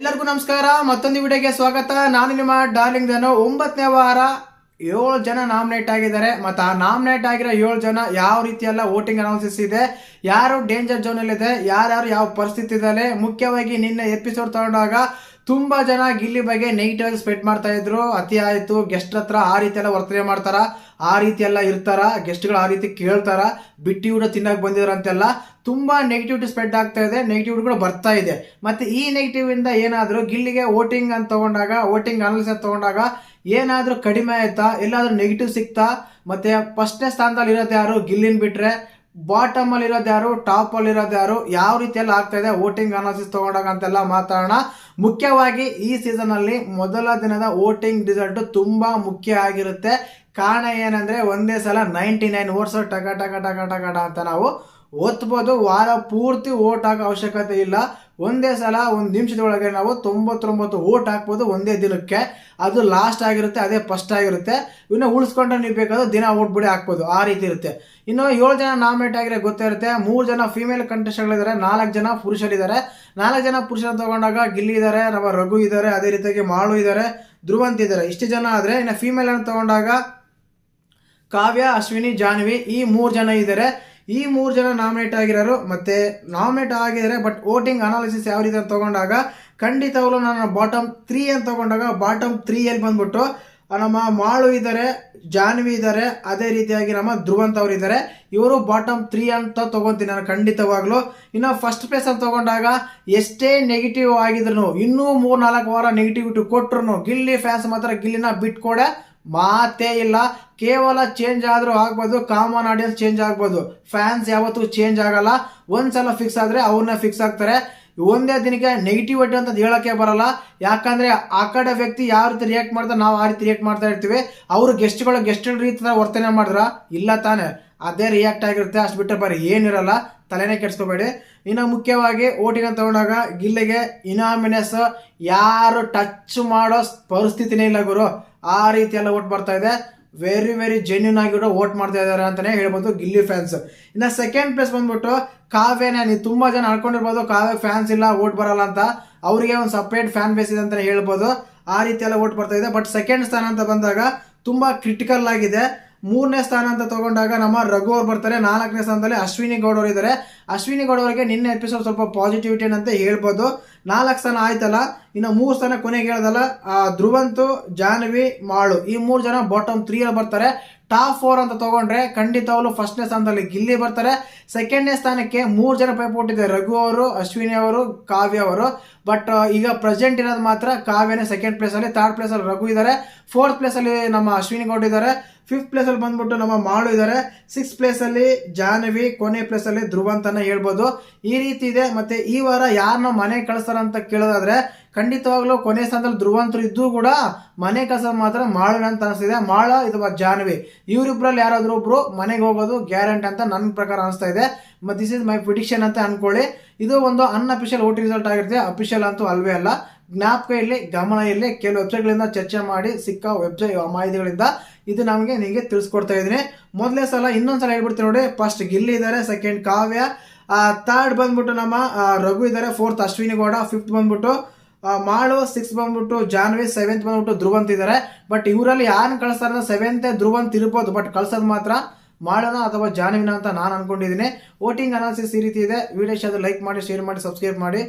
ಎಲ್ಲರಿಗೂ ನಮಸ್ಕಾರ. ಮತ್ತೊಂದು ವಿಡಿಯೋಗೆ ಸ್ವಾಗತ. ನಾನು ನಿಮ್ಮ ಡಾರ್ಲಿಂಗ್ ಧನು ಒಂಬತ್ತನೇ ವಾರ ಏಳು ಜನ ನಾಮಿನೇಟ್ ಆಗಿದ್ದಾರೆ. ಮತ್ತು ಆ ನಾಮಿನೇಟ್ ಆಗಿರೋ ಏಳು ಜನ ಯಾವ ರೀತಿ ಎಲ್ಲ ವೋಟಿಂಗ್ ಅನಾಲಿಸಿಸ್ ಇದೆ, ಯಾರು ಡೇಂಜರ್ ಝೋನಲ್ಲಿದೆ ಯಾರ್ಯಾರು ಯಾವ ಪರಿಸ್ಥಿತಿ ಇದ್ದಾರೆ ಮುಖ್ಯವಾಗಿ ನಿನ್ನೆ ಎಪಿಸೋಡ್ ತಗೊಂಡಾಗ ತುಂಬಾ ಜನ ಗಿಲ್ಲಿ ಬಗ್ಗೆ ನೆಗೆಟಿವ್ ಆಗಿ ಸ್ಪೆಟ್ ಮಾಡ್ತಾ ಇದ್ರು. ಅತಿ ಆಯ್ತು ಗೆಸ್ಟ್ ಹತ್ರ ಆ ರೀತಿ ಎಲ್ಲ ವರ್ತನೆ ಮಾಡ್ತಾರ. ಆ ರೀತಿ ಎಲ್ಲ ಇರ್ತಾರ ಗೆಸ್ಟ್ಗಳು ಆ ರೀತಿ ಕೇಳ್ತಾರ. ಬಿಟ್ಟಿ ಊಟ ತಿನ್ನಕ್ ಬಂದಿದ್ರು ಅಂತೆಲ್ಲ ತುಂಬಾ ನೆಗೆಟಿವಿಟಿ ಸ್ಪ್ರೆಡ್ ಆಗ್ತಾ ಇದೆ. ನೆಗೆಟಿವಿಟಿಗಳು ಬರ್ತಾ ಇದೆ. ಮತ್ತೆ ಈ ನೆಗೆಟಿವ್ ಇಂದ ಏನಾದರೂ ಗಿಲ್ಲಿಗೆ ವೋಟಿಂಗ್ ಅಂತ ತಗೊಂಡಾಗ, ವೋಟಿಂಗ್ ಅನಾಲಿಸಿಸ್ ತಗೊಂಡಾಗ ಏನಾದರೂ ಕಡಿಮೆ ಆಯ್ತಾ? ಎಲ್ಲಾದ್ರೂ ನೆಗೆಟಿವ್ ಸಿಕ್ತಾ? ಮತ್ತೆ ಫಸ್ಟ್ನೇ ಸ್ಥಾನದಲ್ಲಿ ಇರೋದು ಯಾರು? ಗಿಲ್ಲಿನ್ ಬಿಟ್ರೆ ಬಾಟಮ್ ಅಲ್ಲಿ ಇರೋದು ಯಾರು? ಟಾಪ್ ಅಲ್ಲಿ ಇರೋದು ಯಾರು? ಯಾವ ರೀತಿಯಲ್ಲಿ ಆಗ್ತಾ ಇದೆ? ವೋಟಿಂಗ್ ಅನಾಲಿಸಿಸ್ ತಗೊಂಡಾಗ ಅಂತೆಲ್ಲ ಮಾತಾಡೋಣ. ಮುಖ್ಯವಾಗಿ ಈ ಸೀಸನ್ ಅಲ್ಲಿ ಮೊದಲ ದಿನದ ವೋಟಿಂಗ್ ರಿಸಲ್ಟ್ ತುಂಬಾ ಮುಖ್ಯ ಆಗಿರುತ್ತೆ. ಕಾರಣ ಏನಂದ್ರೆ ಒಂದೇ ಸಲ ನೈಂಟಿ ನೈನ್ ಓಟ್ಸ್ ಟಕ ಟಕ ಟಕ ಟಕ ಅಂತ ನಾವು ಒತ್ಬೋದು ವಾರ ಪೂರ್ತಿ ಓಟ್ ಹಾಕೋ ಅವಶ್ಯಕತೆ ಇಲ್ಲ. ಒಂದೇ ಸಲ ಒಂದು ನಿಮಿಷದೊಳಗೆ ನಾವು ತೊಂಬತ್ತೊಂಬತ್ತು ಓಟ್ ಹಾಕ್ಬೋದು ಒಂದೇ ದಿನಕ್ಕೆ. ಅದು ಲಾಸ್ಟ್ ಆಗಿರುತ್ತೆ, ಅದೇ ಫಸ್ಟ್ ಆಗಿರುತ್ತೆ. ಇನ್ನು ಉಳಿಸ್ಕೊಂಡ್ರೆ ನೀವು ಬೇಕಾದ್ರೆ ದಿನ ಓಟ್ ಬಿಡಿ ಹಾಕ್ಬೋದು, ಆ ರೀತಿ ಇರುತ್ತೆ. ಇನ್ನು ಏಳು ಜನ ನಾಮಿನೇಟ್ ಆಗಿರೋ ಗೊತ್ತಿರುತ್ತೆ ಮೂರು ಜನ ಫಿಮೇಲ್ ಕಂಟೆಸ್ಟ್ಗಳಿದ್ದಾರೆ ನಾಲ್ಕು ಜನ ಪುರುಷರಿದ್ದಾರೆ ನಾಲ್ಕು ಜನ ಪುರುಷರ ತಗೊಂಡಾಗ ಗಿಲ್ಲಿ ಇದ್ದಾರೆ, ನಮ್ಮ ರಘು ಇದ್ದಾರೆ, ಅದೇ ರೀತಿಯಾಗಿ ಮಾಳು ಇದ್ದಾರೆ, ಧ್ರುವಂತ ಇದ್ದಾರೆ. ಇಷ್ಟು ಜನ ಆದರೆ ಇನ್ನು ಫೀಮೇಲನ್ನು ತಗೊಂಡಾಗ ಕಾವ್ಯ, ಅಶ್ವಿನಿ, ಜಾನ್ವಿ ಈ ಮೂರು ಜನ ಇದ್ದಾರೆ. ಈ ಮೂರು ಜನ ನಾಮಿನೇಟ್ ಆಗಿರೋರು ಮತ್ತೆ ನಾಮಿನೇಟ್ ಆಗಿದ್ದಾರೆ ಬಟ್ ವೋಟಿಂಗ್ ಅನಾಲಿಸಿಸ್ ಯಾವ ರೀತಿ ಅಂತ ತಗೊಂಡಾಗ ಖಂಡಿತವಾಗ್ಲೂ ನಾನು ಬಾಟಮ್ ತ್ರೀ ಅಂತ ತಗೊಂಡಾಗ ಬಾಟಮ್ ತ್ರೀಯಲ್ಲಿ ಬಂದ್ಬಿಟ್ಟು ನಮ್ಮ ಮಾಳು ಇದ್ದಾರೆ ಜಾನ್ವಿ ಇದ್ದಾರೆ ಅದೇ ರೀತಿಯಾಗಿ ನಮ್ಮ ಧ್ರುವಂತ ಅವರು ಇದ್ದಾರೆ ಇವರು ಬಾಟಮ್ ತ್ರೀ ಅಂತ ತಗೊಂತೀನಿ ನಾನು ಖಂಡಿತವಾಗ್ಲೂ. ಇನ್ನು ಫಸ್ಟ್ ಪ್ಲೇಸ್ ಅಂತ ತಗೊಂಡಾಗ ಎಷ್ಟೇ ನೆಗೆಟಿವ್ ಆಗಿದ್ರು ಇನ್ನೂ ಮೂರು ನಾಲ್ಕು ವಾರ ನೆಗೆಟಿವಿಟಿ ಕೊಟ್ರು ಗಿಲ್ಲಿ ಫ್ಯಾನ್ಸ್ ಮಾತ್ರ ಗಿಲ್ಲಿನ ಬಿಟ್ಕೊಡೆ. ಮಾತೇ ಇಲ್ಲ. ಕೇವಲ ಚೇಂಜ್ ಆದರೂ ಆಗ್ಬೋದು ಕಾಮನ್ ಆಡಿಯನ್ಸ್ ಚೇಂಜ್ ಆಗ್ಬೋದು. ಫ್ಯಾನ್ಸ್ ಯಾವತ್ತೂ ಚೇಂಜ್ ಆಗಲ್ಲ. ಒಂದ್ಸಲ ಫಿಕ್ಸ್ ಆದರೆ ಅವ್ರನ್ನ ಫಿಕ್ಸ್ ಆಗ್ತಾರೆ. ಒಂದೇ ದಿನಕ್ಕೆ ನೆಗೆಟಿವಿಟಿ ಅಂತ ಹೇಳೋಕ್ಕೆ ಬರಲ್ಲ. ಯಾಕಂದರೆ ಆ ಕಡೆ ವ್ಯಕ್ತಿ ಯಾವ ರೀತಿ ರಿಯಾಕ್ಟ್ ಮಾಡ್ತಾರೆ ನಾವು ಆ ರೀತಿ ರಿಯಾಕ್ಟ್ ಮಾಡ್ತಾ ಇರ್ತೀವಿ. ಅವರು ಗೆಸ್ಟ್ಗಳು ಗೆಸ್ಟ್ ರೀತಿ ವರ್ತನೆ ಮಾಡಿದ್ರ? ಇಲ್ಲ ತಾನೇ. ಅದೇ ರಿಯಾಕ್ಟ್ ಆಗಿರುತ್ತೆ. ಅಷ್ಟು ಬಿಟ್ಟರೆ ಬರೀ ಏನಿರಲ್ಲ. ತಲೆನೇ ಕೆಡಿಸ್ಕೋಬೇಡಿ. ಇನ್ನು ಮುಖ್ಯವಾಗಿ ಓಟಿನ ತಗೊಂಡಾಗ ಗಿಲ್ಲಿಗೆ ಇನಾಮಿನೆಸ್ ಯಾರು ಟಚ್ ಮಾಡೋ ಪರಿಸ್ಥಿತಿನೇ ಇಲ್ಲ ಗುರು. ಆ ರೀತಿ ಎಲ್ಲ ಓಟ್ ಬರ್ತಾ ಇದೆ. ವೆರಿ ವೆರಿ ಜೆನ್ಯೂನ್ ಆಗಿ ಕೂಡ ವೋಟ್ ಮಾಡ್ತಾ ಇದ್ದಾರೆ ಅಂತಾನೆ ಹೇಳ್ಬೋದು ಗಿಲ್ಲಿ ಫ್ಯಾನ್ಸ್ ಇನ್ನು ಸೆಕೆಂಡ್ ಪ್ಲೇಸ್ ಬಂದ್ಬಿಟ್ಟು ಕಾವ್ಯನೇ ನೀವು ತುಂಬಾ ಜನ ಅನ್ಕೊಂಡಿರ್ಬೋದು ಕಾವ್ಯ ಫ್ಯಾನ್ಸ್ ಇಲ್ಲ ಓಟ್ ಬರಲ್ಲ ಅಂತ. ಅವರಿಗೆ ಒಂದು ಸಪ್ರೇಟ್ ಫ್ಯಾನ್ ಬೇಸ್ ಇದೆ ಅಂತಲೇ ಹೇಳ್ಬೋದು. ಆ ರೀತಿ ಎಲ್ಲ ಓಟ್ ಬರ್ತಾ ಇದೆ. ಬಟ್ ಸೆಕೆಂಡ್ ಸ್ಥಾನ ಅಂತ ಬಂದಾಗ ತುಂಬಾ ಕ್ರಿಟಿಕಲ್ ಆಗಿದೆ. ಮೂರನೇ ಸ್ಥಾನ ಅಂತ ತಗೊಂಡಾಗ ನಮ್ಮ ರಘು ಅವ್ರು ಬರ್ತಾರೆ. ನಾಲ್ಕನೇ ಸ್ಥಾನದಲ್ಲಿ ಅಶ್ವಿನಿ ಗೌಡ ಅವರು ಇದ್ದಾರೆ. ಅಶ್ವಿನಿ ಗೌಡ ಅವರಿಗೆ ನಿನ್ನೆ ಎಪಿಸೋಡ್ ಸ್ವಲ್ಪ ಪಾಸಿಟಿವಿಟಿ ಅಂತ ಹೇಳ್ಬೋದು. ನಾಲ್ಕು ಸ್ಥಾನ ಆಯ್ತಲ್ಲ, ಇನ್ನು ಮೂರು ಸ್ಥಾನ ಕೊನೆಗೆ ಹೇಳ್ದಲ್ಲ ಧ್ರುವಂತು, ಜಾನ್ವಿ, ಮಾಳು. ಈ ಮೂರು ಜನ ಬಾಟಮ್ ತ್ರೀ ಬರ್ತಾರೆ. ಟಾಪ್ ಫೋರ್ ಅಂತ ತಗೊಂಡ್ರೆ ಖಂಡಿತವಾಗ್ಲೂ ಫಸ್ಟ್ನೇ ಸ್ಥಾನದಲ್ಲಿ ಗಿಲ್ಲಿ ಬರ್ತಾರೆ. ಸೆಕೆಂಡ್ನೇ ಸ್ಥಾನಕ್ಕೆ ಮೂರು ಜನ ಪೈಪೋಟ್ ಇದೆ ರಘು ಅವರು, ಅಶ್ವಿನಿ ಅವರು, ಕಾವ್ಯ ಅವರು. ಬಟ್ ಈಗ ಪ್ರೆಸೆಂಟ್ ಇರೋದು ಮಾತ್ರ ಕಾವ್ಯನೇ ಸೆಕೆಂಡ್ ಪ್ಲೇಸಲ್ಲಿ ಥರ್ಡ್ ಪ್ಲೇಸಲ್ಲಿ ರಘು ಇದ್ದಾರೆ ಫೋರ್ತ್ ಪ್ಲೇಸಲ್ಲಿ ನಮ್ಮ ಅಶ್ವಿನಿ ಗೌಡ್ ಇದ್ದಾರೆ ಫಿಫ್ತ್ ಪ್ಲೇಸಲ್ಲಿ ಬಂದ್ಬಿಟ್ಟು ನಮ್ಮ ಮಾಳು ಇದ್ದಾರೆ ಸಿಕ್ಸ್ ಪ್ಲೇಸಲ್ಲಿ ಜಾಹ್ನವಿ ಕೊನೆ ಪ್ಲೇಸಲ್ಲಿ ಧ್ರುವಂತನ ಹೇಳ್ಬೋದು. ಈ ರೀತಿ ಇದೆ. ಮತ್ತು ಈ ವಾರ ಯಾರನ್ನ ಮನೆ ಕಳಿಸ್ತಾರ ಅಂತ ಕೇಳೋದಾದ್ರೆ, ಖಂಡಿತವಾಗ್ಲೂ ಕೊನೆ ಸ್ಥಾನದಲ್ಲಿ ಧ್ರುವಂತರು ಇದ್ದು ಕೂಡ ಮನೆ ಕಸ ಮಾತ್ರ ಮಾಳನ ಅಂತ ಅನಿಸ್ತಿದೆ. ಮಾಳ ಇದು ಜಾನ್ವಿ ಇವರಿಬ್ಬರಲ್ಲಿ ಯಾರಾದ್ರೂ ಒಬ್ರು ಮನೆಗೆ ಹೋಗೋದು ಗ್ಯಾರಂಟಿ ಅಂತ ನನ್ನ ಪ್ರಕಾರ ಅನಿಸ್ತಾ ಇದೆ. ಮತ್ತು ದಿಸ್ ಇಸ್ ಮೈ ಪ್ರಿಡಿಕ್ಷನ್ ಅಂತ ಅನ್ಕೊಳ್ಳಿ. ಇದು ಒಂದು ಅನ್ಅಫಿಷಿಯಲ್ ಓಟಿ ರಿಸಲ್ಟ್ ಆಗಿರುತ್ತೆ. ಅಫಿಷಿಯಲ್ ಅಂತೂ ಅಲ್ವೇ ಅಲ್ಲ. ಜ್ಞಾಪಕ ಇರಲಿ, ಗಮನ ಇರಲಿ, ಕೆಲವು ವೆಬ್ಸೈಟ್ಗಳಿಂದ ಚರ್ಚೆ ಮಾಡಿ, ಸಿಕ್ಕ ವೆಬ್ಸೈಟ್ ಮಾಹಿತಿಗಳಿಂದ ಇದು ನಮಗೆ ನಿಮಗೆ ತಿಳಿಸ್ಕೊಡ್ತಾ ಇದ್ದೀನಿ. ಮೊದಲೇ ಸಲ ಇನ್ನೊಂದು ಸಲ ಹೇಳ್ಬಿಡ್ತೀನಿ ನೋಡಿ ಫಸ್ಟ್ ಗಿಲ್ಲಿ ಇದ್ದಾರೆ ಸೆಕೆಂಡ್ ಕಾವ್ಯ. ಥರ್ಡ್ ಬಂದ್ಬಿಟ್ಟು ನಮ್ಮ ರಘು ಇದ್ದಾರೆ ಫೋರ್ತ್ ಅಶ್ವಿನಿ ಗೌಡ ಫಿಫ್ತ್ ಬಂದ್ಬಿಟ್ಟು ಮಾಳು ಸಿಕ್ಸ್ ಬಂದ್ಬಿಟ್ಟು ಜಾನ್ವಿ ಸೆವೆಂತ್ ಬಂದ್ಬಿಟ್ಟು ಧ್ರುವಂತ್ ಇದ್ದಾರೆ ಬಟ್ ಇವರಲ್ಲಿ ಯಾರನ್ನ ಕಳಿಸ್ತಾರೆ ಸೆವೆಂತ್ ಧ್ರುವಂತ ಇರ್ಬೋದು. ಬಟ್ ಕಳ್ಸೋದು ಮಾತ್ರ ಮಾಡೋಣ ಅಥವಾ ಜಾನ್ವಿನ ಅಂತ ನಾನು ಅನ್ಕೊಂಡಿದ್ದೀನಿ ವೋಟಿಂಗ್ ಅನಾಲಿಸಿಸ್ ಈ ರೀತಿ ಇದೆ. ವಿಡಿಯೋ ಲೈಕ್ ಮಾಡಿ ಶೇರ್ ಮಾಡಿ ಸಬ್ಸ್ಕ್ರೈಬ್ ಮಾಡಿ.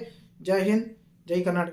ಜೈ ಹಿಂದ್, ಜೈ ಕರ್ನಾಟಕ.